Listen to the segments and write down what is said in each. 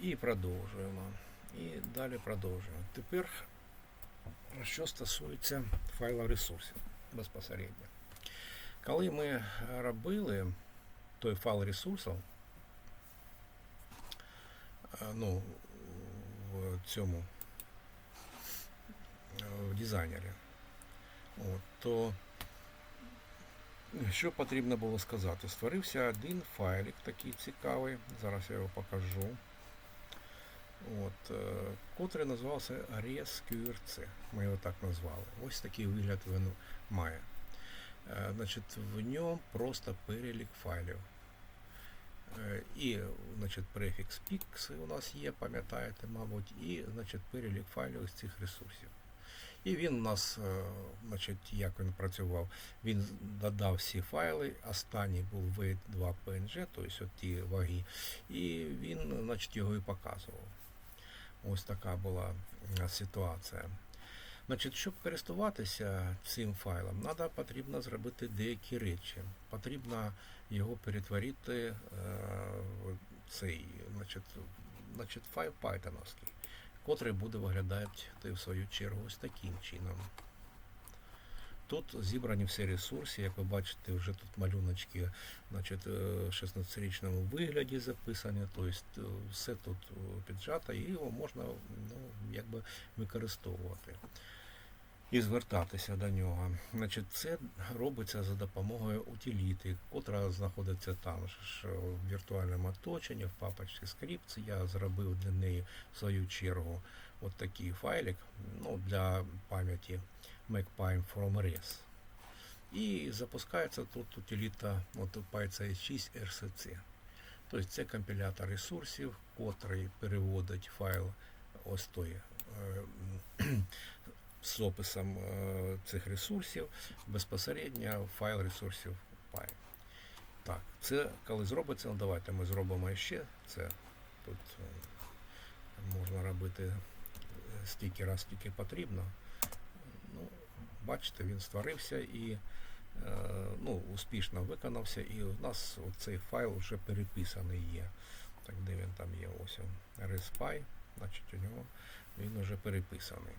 І продовжуємо. І далі продовжуємо. Тепер, що стосується файла ресурсів безпосередньо. Коли ми робили той файл ресурсів, е, ну, в цьому е, в дизайнері, от, то що потрібно було сказати? Створився один файлик такий цікавий, зараз я його покажу. От, е, котрий називався ResQRC. Ми його так назвали. Ось такий вигляд він має. Е, Значить, в ньому просто перелік файлів. Е, І значить, префікс PIX у нас є, пам'ятаєте, мабуть, і значить, перелік файлів з цих ресурсів. І він у нас, значить, як він працював, він додав всі файли, останній був V2 PNG, тобто от ті ваги, і він значить, його і показував. Ось така була ситуація. Значить, щоб користуватися цим файлом, надо, потрібно зробити деякі речі. Потрібно його перетворити е, в цей значить, значить, файл Python, котрий буде виглядати в свою чергу ось таким чином. Тут зібрані всі ресурси, як ви бачите, вже тут малюночки е, в 16-річному вигляді записані, тобто е, все тут е, піджато і його можна ну, якби використовувати і звертатися до нього. Значить, це робиться за допомогою утиліти, котра знаходиться там ж в віртуальному оточенні, в папочці скрипт. Я зробив для неї в свою чергу от такий файлик ну, для пам'яті MacPime from RES. І запускається тут утиліта от PyC6 RCC. Тобто це компілятор ресурсів, котрий переводить файл ось той е, з описом е, цих ресурсів безпосередньо файл ресурсів Py. Так, це коли зробиться, ну давайте ми зробимо ще це. Тут е, можна робити стільки раз, скільки потрібно. Бачите, він створився і е, ну, успішно виконався, і у нас цей файл вже переписаний є. Так, де він там є? Ось він. ResPy, значить у нього він вже переписаний.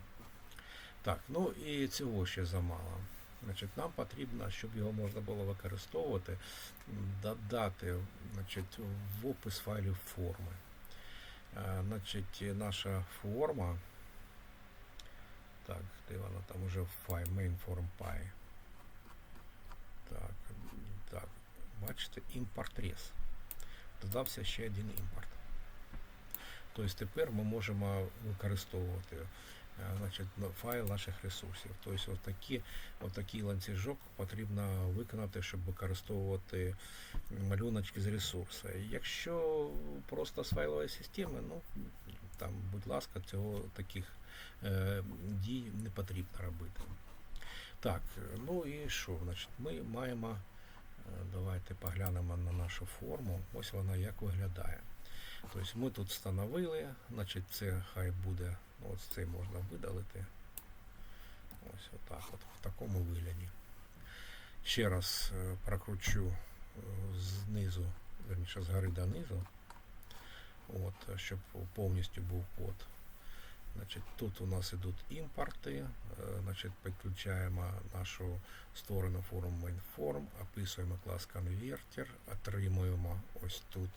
Так, ну і цього ще замало. Значить, Нам потрібно, щоб його можна було використовувати, додати значить, в опис файлів форми. Е, Значить, наша форма. Так, де вона там уже mainFormPy. Так, так, бачите, імпорт res. Додався ще один імпорт. Тобто тепер ми можемо використовувати значить, файл наших ресурсів. Тобто отакі, отакий ланцюжок потрібно виконати, щоб використовувати малюночки з ресурсу. Якщо просто з файлової системи, ну там, будь ласка, цього таких е, дій не потрібно робити. Так, ну і що? Значить, Ми маємо, давайте поглянемо на нашу форму. Ось вона як виглядає. Тобто ми тут встановили, значить це хай буде, ось цей можна видалити. Ось отак от, в такому вигляді. Ще раз прокручу знизу, верніше згори донизу, от, щоб повністю був код. Значить, Тут у нас йдуть імпорти, значить, підключаємо нашу створену форму mainform, описуємо клас конвертер, отримуємо ось тут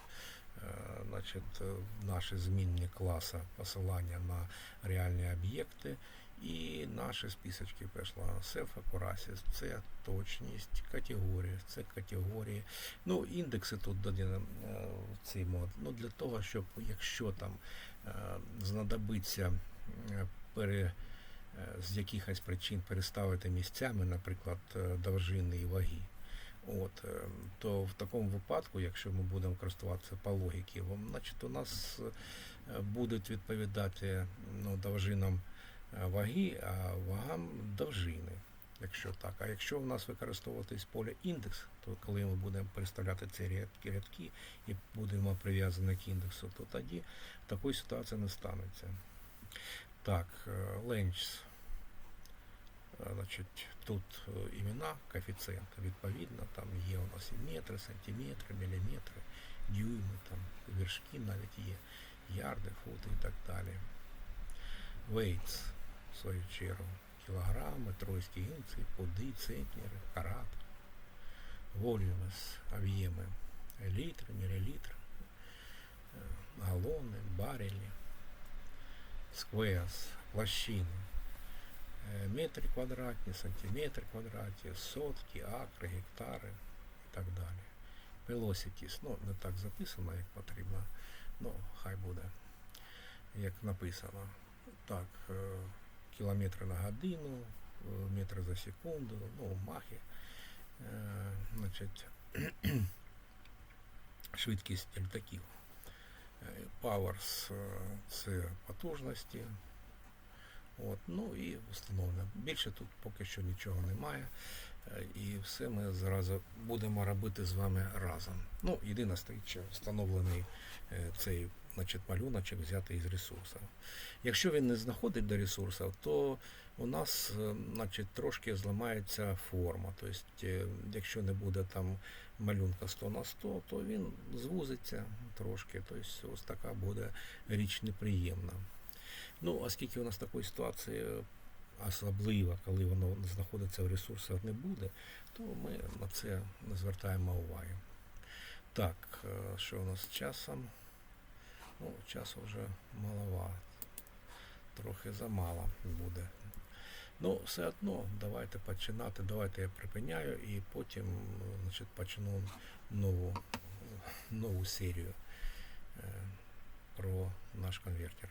значить, наші змінні класи посилання на реальні об'єкти. І наші списочки Self Accuracy, це точність, категорії, це категорії. Ну, індекси тут додано в цей мод. Ну, для того, щоб якщо там знадобиться пере, з якихось причин переставити місцями, наприклад, довжини і ваги. От, то в такому випадку, якщо ми будемо користуватися по логіки, значить у нас будуть відповідати ну, довжинам ваги, а вагам довжини. Якщо так. А якщо у нас використовуватись поле індекс, то коли ми будемо представляти ці рядки, рядки і будемо прив'язані к індексу, то тоді такої ситуації не станеться. Так, length. Значить, тут імена, коефіцієнти, відповідно, там є у нас і метри, сантиметри, міліметри, дюйми, там, вершки навіть є. ярди, фути і так далі. Вейтс, в свою чергу, кілограми, тройські інці, пуди, центнери, карат. Волюмес, об'єми, літри, мілілітри, е, галони, барелі, сквеас, площини, е, метри квадратні, сантиметри квадратні, сотки, акри, гектари і так далі. Velocities, ну не так записано, як потрібно, ну хай буде, як написано. Так, е, кілометри на годину, метри за секунду, ну, махи. Е, Значить, швидкість літаків. Е, Powers це потужності. От, ну і встановлено. Більше тут поки що нічого немає. Е, І все ми зразу будемо робити з вами разом. Ну, єдине стоїть, встановлений е, цей значить, малюночок взятий із ресурсів. Якщо він не знаходить до ресурсів, то у нас е, значить, трошки зламається форма. Тобто, якщо не буде там малюнка 100 на 100, то він звузиться трошки. Тобто ось така буде річ неприємна. Ну, оскільки у нас такої ситуації особливо, коли воно знаходиться в ресурсах не буде, то ми на це не звертаємо уваги. Так, е, що у нас з часом? Ну, часу вже маловато. Трохи замало буде. Ну, все одно, давайте починати. Давайте я припиняю і потім е, значить, почну нову, нову серію е, про наш конвертер.